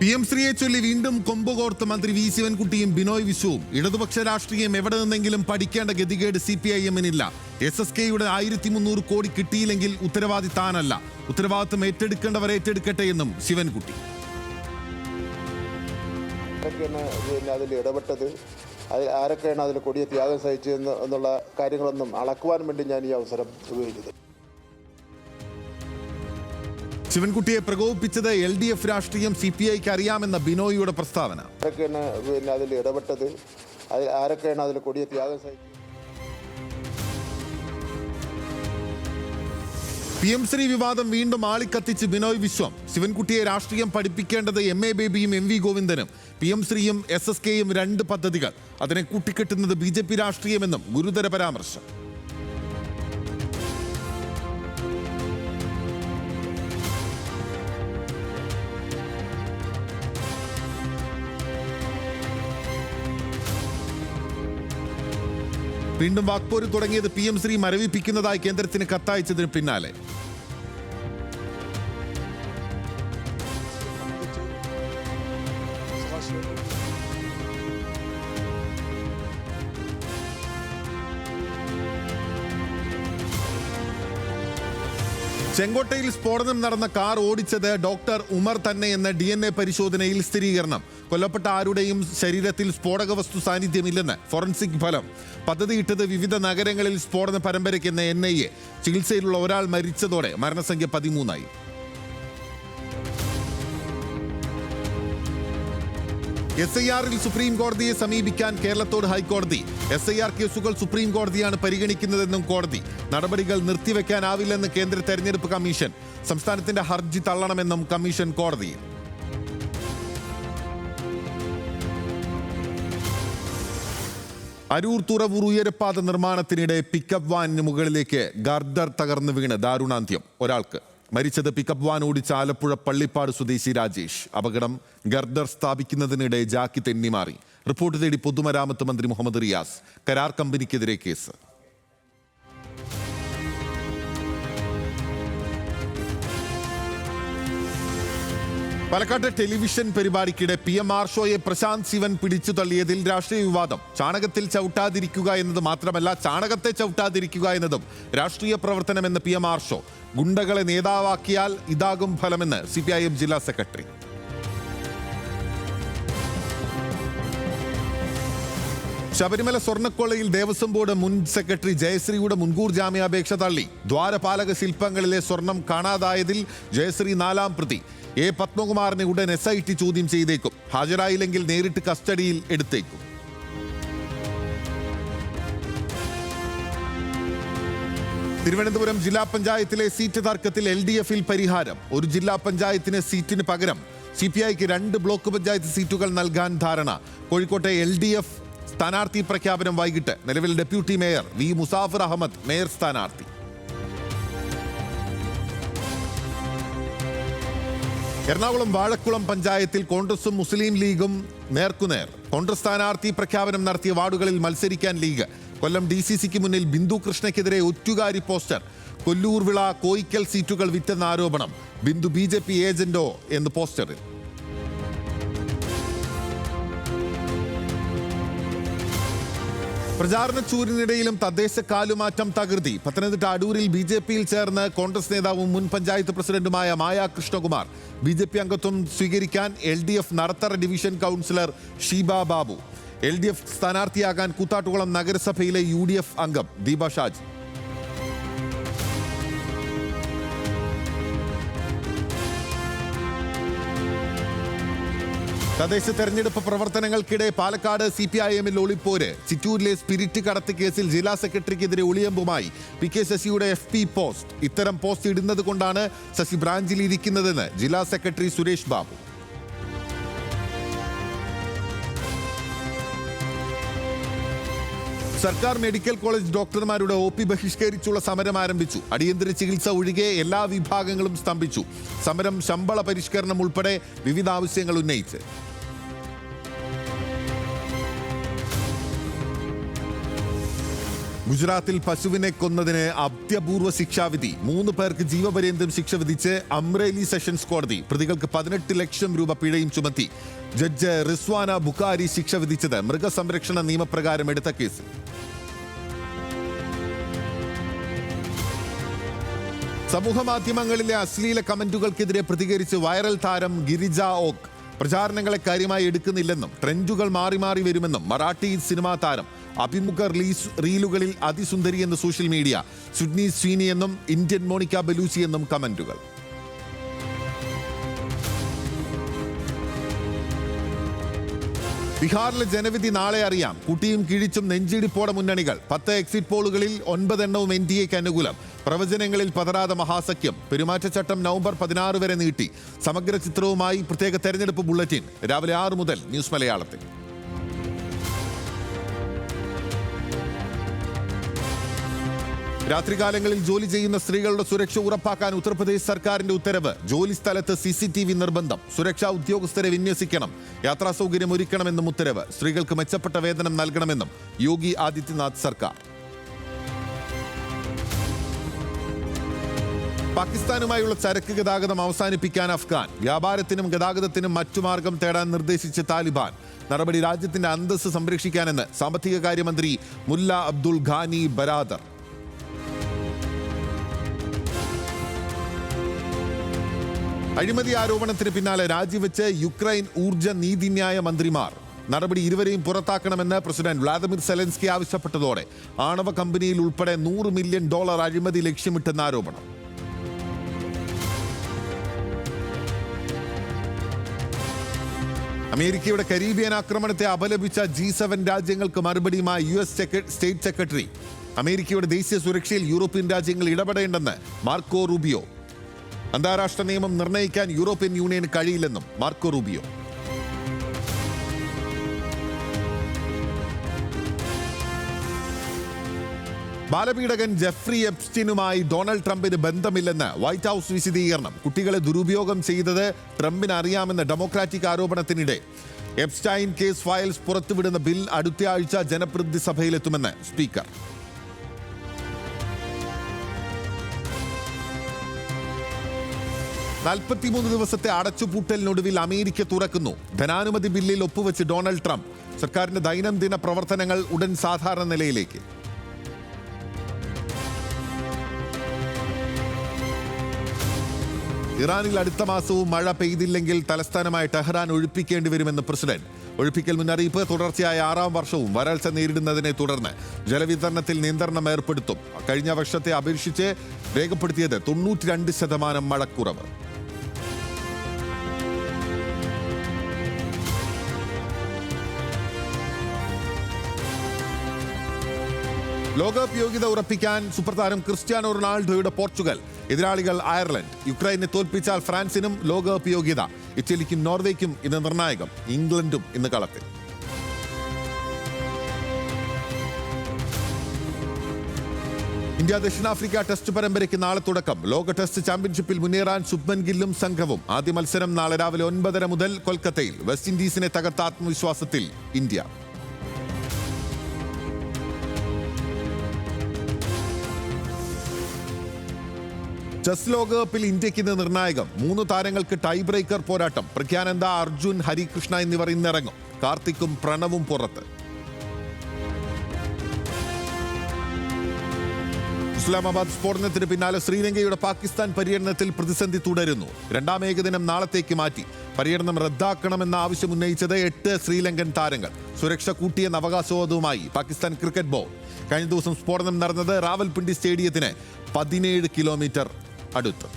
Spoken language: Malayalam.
പി എം ശ്രീയെ ചൊല്ലി വീണ്ടും കൊമ്പുകോർത്ത് മന്ത്രി വി ശിവൻകുട്ടിയും ബിനോയ് വിശ്വവും. ഇടതുപക്ഷ രാഷ്ട്രീയം എവിടെ നിന്നെങ്കിലും പഠിക്കേണ്ട ഗതികേട് സി പി ഐ എമ്മിനില്ല. എസ് എസ് കെയുടെ ആയിരത്തി മുന്നൂറ് കോടി കിട്ടിയില്ലെങ്കിൽ ഉത്തരവാദി താനല്ല. ഉത്തരവാദിത്വം ഏറ്റെടുക്കേണ്ടവർ ഏറ്റെടുക്കട്ടെ എന്നും ശിവൻകുട്ടി. അതിൽ ഇടപെട്ടത്? അതിൽ ആരൊക്കെയാണ് അതിൽ കൊടിയ ത്യാഗം സഹിച്ചതെന്ന് എന്നുള്ള കാര്യങ്ങളൊന്നും അളക്കുവാൻ വേണ്ടി ഞാൻ ഈ അവസരം ഉപയോഗിച്ചത് ശിവൻകുട്ടിയെ പ്രകോപിപ്പിച്ചത് എൽ ഡി എഫ് രാഷ്ട്രീയം സി പി ഐക്ക് അറിയാമെന്ന ബിനോയിയുടെ പ്രസ്താവന. ആരൊക്കെയാണ് പിന്നെ അതിൽ ഇടപെട്ടത്? അതിൽ ആരൊക്കെയാണ് അതിൽ കൊടിയ ത്യാഗം സഹിച്ചത്? പി എം ശ്രീ വിവാദം വീണ്ടും ആളിക്കത്തിച്ച് ബിനോയ് വിശ്വം. ശിവൻകുട്ടിയെ രാഷ്ട്രീയം പഠിപ്പിക്കേണ്ടത് എം എ ബേബിയും എം വി ഗോവിന്ദനും. പി എം ശ്രീയും എസ് എസ് കെയും രണ്ട് പദ്ധതികൾ. അതിനെ കൂട്ടിക്കെട്ടുന്നത് ബി ജെ പി രാഷ്ട്രീയമെന്നും ഗുരുതര പരാമർശം. വീണ്ടും വാക്പോര് തുടങ്ങിയത് പി എം ശ്രീ മരവിപ്പിക്കുന്നതായി കേന്ദ്രത്തിന് കത്തയച്ചതിന് പിന്നാലെ. ചെങ്കോട്ടയിൽ സ്ഫോടനം നടന്ന കാർ ഓടിച്ചത് ഡോക്ടർ ഉമർ തന്നെ എന്ന ഡി എൻ എ പരിശോധനയിൽ സ്ഥിരീകരണം. കൊല്ലപ്പെട്ട ആരുടെയും ശരീരത്തിൽ സ്ഫോടക വസ്തു സാന്നിധ്യമില്ലെന്ന് ഫോറൻസിക് ഫലം. പദ്ധതിയിട്ടത് വിവിധ നഗരങ്ങളിൽ സ്ഫോടന പരമ്പരയ്ക്കെന്ന എൻ ഐ എ. ചികിത്സയിലുള്ള ഒരാൾ മരിച്ചതോടെ മരണസംഖ്യ പതിമൂന്നായി. എസ് ഐ ആറിൽ സുപ്രീം കോടതിയെ സമീപിക്കാൻ കേരളത്തോട് ഹൈക്കോടതി. എസ് ഐ ആർ കേസുകൾ സുപ്രീം കോടതിയാണ് പരിഗണിക്കുന്നതെന്നും കോടതി. നടപടികൾ നിർത്തിവെക്കാനാവില്ലെന്ന് കേന്ദ്ര തെരഞ്ഞെടുപ്പ് കമ്മീഷൻ. സംസ്ഥാനത്തിന്റെ ഹർജി തള്ളണമെന്നും കമ്മീഷൻ കോടതിയിൽ അരൂർ തുറവൂർ ഉയരപ്പാത നിർമ്മാണത്തിനിടെ പിക്കപ്പ് വാനിന് മുകളിലേക്ക് ഗർദർ തകർന്നു വീണ് ദാരുണാന്ത്യം. ഒരാൾക്ക് മരിച്ചത് പിക്കപ്പ് വാൻ ഓടിച്ച ആലപ്പുഴ പള്ളിപ്പാട് സ്വദേശി രാജേഷ്. അപകടം ഗർദർ സ്ഥാപിക്കുന്നതിനിടെ ജാക്കി തെന്നിമാറി റിപ്പോർട്ട് തേടി പൊതുമരാമത്ത് മന്ത്രി മുഹമ്മദ് റിയാസ്. കരാർ കമ്പനിക്കെതിരെ കേസ്. പാലക്കാട്ടെ ടെലിവിഷൻ പരിപാടിക്കിടെ പി എം ആർ ഷോയെ പ്രശാന്ത് ശിവൻ പിടിച്ചു തള്ളിയതിൽ രാഷ്ട്രീയ വിവാദം. ചാണകത്തിൽ ചവിട്ടാതിരിക്കുക എന്നത് മാത്രമല്ല ചാണകത്തെ ചവിട്ടാതിരിക്കുക എന്നതും രാഷ്ട്രീയ പ്രവർത്തനമെന്ന് പി എം ആർ ഷോ. ഗുണ്ടകളെ നേതാവാക്കിയാൽ ഇതാകും ഫലമെന്ന് സി ജില്ലാ സെക്രട്ടറി. ശബരിമല സ്വർണക്കൊള്ളയിൽ ദേവസ്വം ബോർഡ് മുൻ സെക്രട്ടറി ജയശ്രീയുടെ മുൻകൂർ ജാമ്യാപേക്ഷ തള്ളി. ദ്വാരപാലക ശില്പങ്ങളിലെ സ്വർണം കാണാതായതിൽ ജയശ്രീ നാലാം പ്രതി. എ പത്മകുമാറിനെ ഉടൻ എസ് ഐ ടി ചോദ്യം ചെയ്തേക്കും. ഹാജരായില്ലെങ്കിൽ നേരിട്ട് കസ്റ്റഡിയിൽ എടുത്തേക്കും. തിരുവനന്തപുരം ജില്ലാ പഞ്ചായത്തിലെ സീറ്റ് തർക്കത്തിൽ എൽ ഡി എഫിൽ പരിഹാരം. ഒരു ജില്ലാ പഞ്ചായത്തിന് സീറ്റിന് പകരം. സി പി ഐക്ക് രണ്ട് ബ്ലോക്ക് പഞ്ചായത്ത് സീറ്റുകൾ നൽകാൻ ധാരണ. കോഴിക്കോട്ടെ എൽ ഡി എഫ് സ്ഥാനാർത്ഥി പ്രഖ്യാപനം വൈകിട്ട് നിലവിൽ deputy mayor V Muzaffar Ahammed mayor സ്ഥാനാർത്ഥി. എറണാകുളം വാഴക്കുളം പഞ്ചായത്തിൽ കോൺഗ്രസും മുസ്ലിം ലീഗും നേർക്കുനേർ. കോൺഗ്രസ് സ്ഥാനാർത്ഥി പ്രഖ്യാപനം നടത്തിയ വാർഡുകളിൽ മത്സരിക്കാൻ ലീഗ്. കൊല്ലം ഡി സി സിക്ക് മുന്നിൽ ബിന്ദു കൃഷ്ണയ്ക്കെതിരെ ഒറ്റുകാരി പോസ്റ്റർ. കൊല്ലൂർ വിള കോയിക്കൽ സീറ്റുകൾ വിറ്റെന്ന ആരോപണം. ബിന്ദു ബി ജെ പി ഏജന്റോ എന്ന് പോസ്റ്ററിൽ. പ്രചാരണ ചൂരിനിടയിലും തദ്ദേശ കാലുമാറ്റം തകൃതി പത്തനംതിട്ട അടൂരിൽ ബി ജെ പിയിൽ ചേർന്ന് കോൺഗ്രസ് നേതാവും മുൻ പഞ്ചായത്ത് പ്രസിഡന്റുമായ Maya Krishnakumar. B J P അംഗത്വം സ്വീകരിക്കാൻ L D F Nadathara division councillor Sheeba Babu. L D F സ്ഥാനാർത്ഥിയാകാൻ Koothattukulam നഗരസഭയിലെ യു ഡി എഫ് അംഗം ദീപ ഷാജി. തദ്ദേശ തെരഞ്ഞെടുപ്പ് പ്രവർത്തനങ്ങൾക്കിടെ പാലക്കാട് സി പി ഐ എമ്മിൽ ഒളിപ്പോര്. ചിറ്റൂരിലെ സ്പിരിറ്റ് കടത്ത് കേസിൽ ജില്ലാ സെക്രട്ടറിക്കെതിരെ ഒളിയമ്പുമായി പി കെ ശശിയുടെ എഫ് പി പോസ്റ്റ്. ഇത്തരം പോസ്റ്റ് ഇടുന്നത് കൊണ്ടാണ് ശശി ബ്രാഞ്ചിൽ ഇരിക്കുന്നതെന്ന് ജില്ലാ സെക്രട്ടറി സുരേഷ് ബാബു. സർക്കാർ മെഡിക്കൽ കോളേജ് ഡോക്ടർമാരുടെ ഒ പി ബഹിഷ്കരിച്ചുള്ള സമരം ആരംഭിച്ചു. അടിയന്തര ചികിത്സ ഒഴികെ എല്ലാ വിഭാഗങ്ങളും സ്തംഭിച്ചു. സമരം ശമ്പള പരിഷ്കരണം ഉൾപ്പെടെ വിവിധ ആവശ്യങ്ങൾ ഉന്നയിച്ച്. ഗുജറാത്തിൽ പശുവിനെ കൊന്നതിന് അത്യപൂർവ ശിക്ഷാവിധി. മൂന്ന് പേർക്ക് ജീവപര്യന്തം ശിക്ഷ വിധിച്ച് അമ്രേലി സെഷൻസ് കോടതി പ്രതികൾക്ക് പതിനെട്ട് ലക്ഷം രൂപ പിഴയും ചുമത്തി. ജഡ്ജ് റിസ്വാന ബുക്കാരി ശിക്ഷ വിധിച്ചത് മൃഗസംരക്ഷണ നിയമപ്രകാരം എടുത്ത കേസ് സമൂഹ മാധ്യമങ്ങളിലെ അശ്ലീല കമന്റുകൾക്കെതിരെ പ്രതികരിച്ച് വൈറൽ താരം ഗിരിജ ഓക്ക് പ്രചാരണങ്ങളെ കാര്യമായി എടുക്കുന്നില്ലെന്നും ട്രെൻഡുകൾ മാറി മാറി വരുമെന്നും മറാഠി സിനിമാ താരം അഭിമുഖ റിലീസ് റീലുകളിൽ അതിസുന്ദരി എന്ന് സോഷ്യൽ മീഡിയ സുഡ്നി സ്വീനി എന്നും ഇന്ത്യൻ മോണിക്ക ബലൂസി എന്നും കമന്റുകൾ. ബീഹാറിലെ ജനവിധി നാളെ അറിയാം. കുട്ടിയും കിഴിച്ചും നെഞ്ചിടിപ്പോടെ മുന്നണികൾ. പത്ത് എക്സിറ്റ് പോളുകളിൽ ഒൻപതെണ്ണവും എൻ ഡി എക്ക് അനുകൂലം. പ്രവചനങ്ങളിൽ പതരാതെ മഹാസഖ്യം. പെരുമാറ്റച്ചട്ടം നവംബർ പതിനാറ് വരെ നീട്ടി. സമഗ്ര ചിത്രവുമായി പ്രത്യേക തെരഞ്ഞെടുപ്പ് ബുള്ളറ്റിൻ. രാവിലെ ആറ് മുതൽ ന്യൂസ് മലയാളത്തിൽ. രാത്രികാലങ്ങളിൽ ജോലി ചെയ്യുന്ന സ്ത്രീകളുടെ സുരക്ഷ ഉറപ്പാക്കാൻ ഉത്തർപ്രദേശ് സർക്കാരിന്റെ ഉത്തരവ്. ജോലി സ്ഥലത്ത് സി സി ടി വി നിർബന്ധം. സുരക്ഷാ ഉദ്യോഗസ്ഥരെ വിന്യസിക്കണം. യാത്രാ സൗകര്യം ഒരുക്കണമെന്നും ഉത്തരവ്. സ്ത്രീകൾക്ക് മെച്ചപ്പെട്ട വേതനം നൽകണമെന്നും യോഗി ആദിത്യനാഥ് സർക്കാർ. പാകിസ്ഥാനുമായുള്ള ചരക്ക് ഗതാഗതം അവസാനിപ്പിക്കാൻ അഫ്ഗാൻ വ്യാപാരത്തിനും ഗതാഗതത്തിനും മറ്റു മാർഗം തേടാൻ നിർദ്ദേശിച്ച താലിബാൻ. നടപടി രാജ്യത്തിന്റെ അന്തസ്സ് സംരക്ഷിക്കാനെന്ന് സാമ്പത്തിക കാര്യമന്ത്രി മുല്ല അബ്ദുൽ ഖാനി ബരാദർ. അഴിമതി ആരോപണത്തിന് പിന്നാലെ രാജിവെച്ച് യുക്രൈൻ ഊർജ നീതിന്യായ മന്ത്രിമാർ. നടപടി ഇരുവരെയും പുറത്താക്കണമെന്ന് പ്രസിഡന്റ് വ്ളാദിമിർ സെലൻസ്കി ആവശ്യപ്പെട്ടതോടെ ആണവ കമ്പനിയിൽ ഉൾപ്പെടെ നൂറ് മില്യൺ ഡോളർ അഴിമതി ലക്ഷ്യമിട്ടെന്ന ആരോപണം. അമേരിക്കയുടെ കരീബിയൻ ആക്രമണത്തെ അപലപിച്ച ജി സെവൻ രാജ്യങ്ങൾക്ക് മറുപടിയുമായി യു എസ് സ്റ്റേറ്റ് സെക്രട്ടറി. അമേരിക്കയുടെ ദേശീയ സുരക്ഷയിൽ യൂറോപ്യൻ രാജ്യങ്ങൾ ഇടപെടേണ്ടെന്ന് മാർക്കോ റൂബിയോ. അന്താരാഷ്ട്ര നിയമം നിർണയിക്കാൻ യൂറോപ്യൻ യൂണിയന് കഴിയില്ലെന്നും മാർക്കോ റൂബിയോ. ബാലപീഡകൻ ജെഫ്രി എപ്സ്റ്റിനുമായി ഡൊണാൾഡ് ട്രംപിന് ബന്ധമില്ലെന്ന് വൈറ്റ് ഹൗസ് വിശദീകരണം. കുട്ടികളെ ദുരുപയോഗം ചെയ്തത് ട്രംപിന് അറിയാമെന്ന ഡെമോക്രാറ്റിക് ആരോപണത്തിനിടെ. എപ്സ്റ്റൈൻ കേസ് ഫയൽസ് പുറത്തുവിടുന്ന ബിൽ അടുത്ത ആഴ്ച ജനപ്രതിനിധി സഭയിലെത്തുമെന്ന് സ്പീക്കർ. നാൽപ്പത്തിമൂന്ന് ദിവസത്തെ അടച്ചുപൂട്ടലിനൊടുവിൽ അമേരിക്ക തുറക്കുന്നു. ധനാനുമതി ബില്ലിൽ ഒപ്പുവെച്ച് ഡൊണാൾഡ് ട്രംപ്. സർക്കാരിന്റെ ദൈനംദിന പ്രവർത്തനങ്ങൾ ഉടൻ സാധാരണ നിലയിലേക്ക്. ഇറാനിൽ അടുത്ത മാസവും മഴ പെയ്തില്ലെങ്കിൽ തലസ്ഥാനമായ ടെഹ്റാൻ ഒഴിപ്പിക്കേണ്ടി വരുമെന്ന് പ്രസിഡന്റ്. ഒഴിപ്പിക്കൽ മുന്നറിയിപ്പ് തുടർച്ചയായ ആറാം വർഷവും വരൾച്ച നേരിടുന്നതിനെ തുടർന്ന് ജലവിതരണത്തിൽ നിയന്ത്രണം ഏർപ്പെടുത്തും. കഴിഞ്ഞ വർഷത്തെ അപേക്ഷിച്ച് രേഖപ്പെടുത്തിയത് തൊണ്ണൂറ്റി രണ്ട് ശതമാനം മഴക്കുറവ്. ലോകകപ്പ് യോഗ്യത ഉറപ്പിക്കാൻ സൂപ്പർതാരം ക്രിസ്ത്യാനോ റൊണാൾഡോയുടെ പോർച്ചുഗൽ. എതിരാളികൾ അയർലൻഡ്. യുക്രൈനെ തോൽപ്പിച്ചാൽ ഫ്രാൻസിനും ലോകകപ്പ് യോഗ്യത ഇറ്റലിക്കും നോർവേക്കും ഇന്ന് നിർണായകം. ഇംഗ്ലണ്ടും ഇന്ന് കളത്തിൽ. ഇന്ത്യ ദക്ഷിണാഫ്രിക്ക ടെസ്റ്റ് പരമ്പരയ്ക്ക് നാളെ തുടക്കം. ലോക ടെസ്റ്റ് ചാമ്പ്യൻഷിപ്പിൽ മുന്നേറാൻ ശുഭ്മൻ ഗില്ലും സംഘവും. ആദ്യ മത്സരം നാളെ രാവിലെ ഒൻപതര മുതൽ കൊൽക്കത്തയിൽ. വെസ്റ്റ് ഇൻഡീസിനെ തകർത്ത ആത്മവിശ്വാസത്തിൽ ഇന്ത്യ. ചെസ് ലോകകപ്പിൽ ഇന്ത്യയ്ക്ക് ഇന്ന് നിർണായകം. മൂന്ന് താരങ്ങൾക്ക് ടൈ ബ്രേക്കർ പോരാട്ടം. പ്രഖ്യാനന്ദ അർജുൻ ഹരികൃഷ്ണ എന്നിവർ ഇന്നിറങ്ങും. കാർത്തിക്കും പ്രണവും പുറത്ത്. ഇസ്ലാമാബാദ് സ്ഫോടനത്തിന് പിന്നാലെ ശ്രീലങ്കയുടെ പാകിസ്ഥാൻ പര്യടനത്തിൽ പ്രതിസന്ധി തുടരുന്നു. രണ്ടാം ഏകദിനം നാളത്തേക്ക് മാറ്റി. പര്യടനം റദ്ദാക്കണമെന്ന ആവശ്യം ഉന്നയിച്ചത് എട്ട് ശ്രീലങ്കൻ താരങ്ങൾ. സുരക്ഷ കൂട്ടിയെന്ന അവകാശവാദവുമായി പാകിസ്ഥാൻ ക്രിക്കറ്റ് ബോർഡ്. കഴിഞ്ഞ ദിവസം സ്ഫോടനം നടന്നത് റാവൽപിണ്ടി സ്റ്റേഡിയത്തിന് പതിനേഴ് കിലോമീറ്റർ അടുത്ത്